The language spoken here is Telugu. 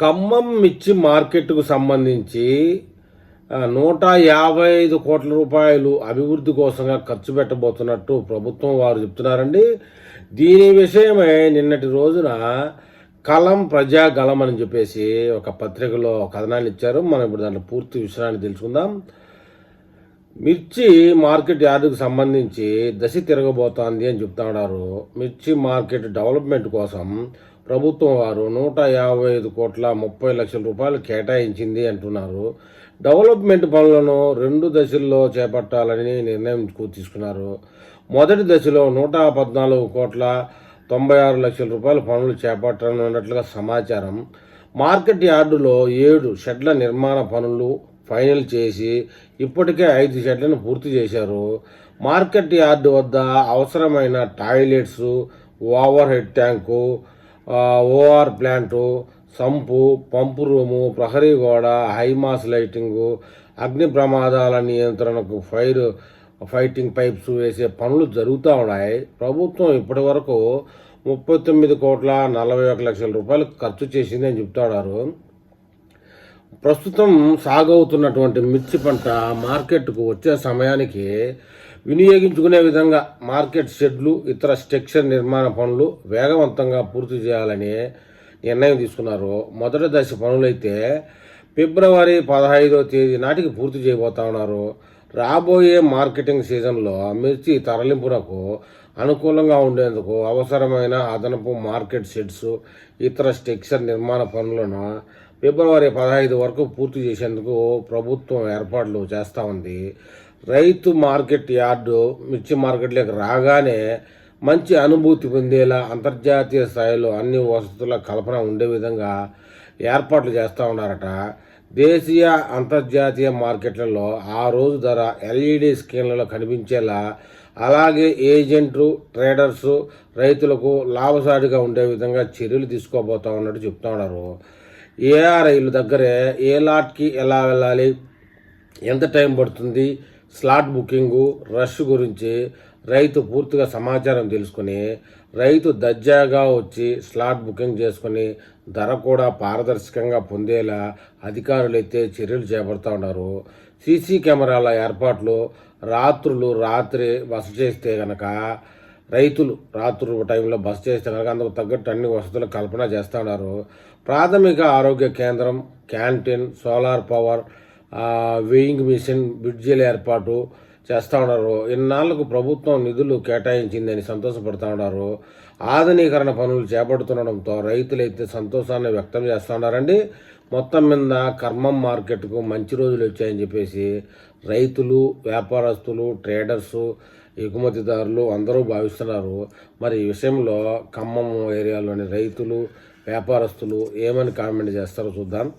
ఖమ్మం మిర్చి మార్కెట్కు సంబంధించి నూట యాభై ఐదు కోట్ల రూపాయలు అభివృద్ధి కోసంగా ఖర్చు పెట్టబోతున్నట్టు ప్రభుత్వం వారు చెప్తున్నారండి. దీని విషయమై నిన్నటి రోజున కలం ప్రజాగలం అని చెప్పేసి ఒక పత్రికలో కథనాన్ని ఇచ్చారు. మనం ఇప్పుడు దాంట్లో పూర్తి విషయాన్ని తెలుసుకుందాం. మిర్చి మార్కెట్ యార్డుకు సంబంధించి దశ తిరగబోతోంది అని చెప్తా ఉన్నారు మిర్చి మార్కెట్ డెవలప్మెంట్ కోసం ప్రభుత్వం వారు నూట యాభై ఐదు కోట్ల ముప్పై లక్షల రూపాయలు కేటాయించింది అంటున్నారు. డెవలప్మెంట్ పనులను రెండు దశల్లో చేపట్టాలని నిర్ణయం తీసుకున్నారు. మొదటి దశలో నూట పద్నాలుగు కోట్ల తొంభై ఆరు లక్షల రూపాయల పనులు చేపట్టనున్నట్లుగా సమాచారం. మార్కెట్ యార్డులో ఏడు షెడ్ల నిర్మాణ పనులు ఫైనల్ చేసి ఇప్పటికే ఐదు షెడ్లను పూర్తి చేశారు. మార్కెట్ యార్డు వద్ద అవసరమైన toilets overhead tank O R plant sump pump room ప్రహరీ గోడ హైమాస్ లైటింగు అగ్ని ప్రమాదాల నియంత్రణకు ఫైర్ ఫైటింగ్ పైప్స్ వేసే పనులు జరుగుతూ ఉన్నాయి. ప్రభుత్వం ఇప్పటి వరకు ముప్పై తొమ్మిది కోట్ల నలభై ఒక లక్షల రూపాయలు ఖర్చు చేసింది అని చెప్తున్నారు ప్రస్తుతం సాగవుతున్నటువంటి మిర్చి పంట మార్కెట్కు వచ్చే సమయానికి వినియోగించుకునే విధంగా మార్కెట్ షెడ్లు ఇతర స్ట్రక్చర్ నిర్మాణ పనులు వేగవంతంగా పూర్తి చేయాలని నిర్ణయం తీసుకున్నారు. మొదటి దశ పనులైతే ఫిబ్రవరి పదహైదో తేదీ నాటికి పూర్తి చేయబోతా ఉన్నారు. రాబోయే మార్కెటింగ్ సీజన్లో మిర్చి తరలింపునకు అనుకూలంగా ఉండేందుకు అవసరమైన అదనపు మార్కెట్ షెడ్స్ ఇతర స్ట్రక్చర్ నిర్మాణ పనులను ఫిబ్రవరి పదహైదు వరకు పూర్తి చేసేందుకు ప్రభుత్వం ఏర్పాట్లు చేస్తూ ఉంది. రైతు మార్కెట్ యార్డు మిర్చి మార్కెట్లోకి రాగానే మంచి అనుభూతి పొందేలా అంతర్జాతీయ స్థాయిలో అన్ని వసతుల కల్పన ఉండే విధంగా ఏర్పాట్లు చేస్తూ ఉన్నారట. దేశీయ అంతర్జాతీయ మార్కెట్లలో ఆ రోజు ధర ఎల్ఈడి స్క్రీన్లలో కనిపించేలా అలాగే ఏజెంట్లు ట్రేడర్స్ రైతులకు లాభసాటిగా ఉండే విధంగా చర్యలు తీసుకోబోతా ఉన్నట్టు చెప్తా ఉన్నారు. ఏఆర్ఐలు దగ్గరే ఏ లాట్కి ఎలా వెళ్ళాలి? ఎంత టైం పడుతుంది? స్లాట్ బుకింగు రష్ గురించి రైతు పూర్తిగా సమాచారం తెలుసుకుని రైతు దర్జాగా వచ్చి స్లాట్ బుకింగ్ చేసుకుని ధర కూడా పారదర్శకంగా పొందేలా అధికారులైతే చర్యలు చేపడుతూ ఉన్నారు. సీసీ కెమెరాల ఏర్పాట్లు రాత్రులు రాత్రి బస చేస్తే గనక రైతులు రాత్రులు టైంలో బస చేస్తే కనుక అందుకు తగ్గట్టు అన్ని వసతులు కల్పన చేస్తూ ఉన్నారు. ప్రాథమిక ఆరోగ్య కేంద్రం canteen solar power weighing machine బ్రిడ్జీల ఏర్పాటు చేస్తూ ఉన్నారు. ఇన్నాళ్ళకు ప్రభుత్వం నిధులు కేటాయించిందని సంతోషపడుతూ ఉన్నారు. ఆధునీకరణ పనులు చేపడుతుండడంతో రైతులైతే సంతోషాన్ని వ్యక్తం చేస్తూ ఉన్నారండి. మొత్తం మీద కర్మం మార్కెట్కు మంచి రోజులు వచ్చాయని చెప్పేసి రైతులు వ్యాపారస్తులు ట్రేడర్సు ఎగుమతిదారులు అందరూ భావిస్తున్నారు. మరి ఈ విషయంలో ఖమ్మం ఏరియాలోని రైతులు వ్యాపారస్తులు ఏమని కామెంట్ చేస్తారో చూద్దాం.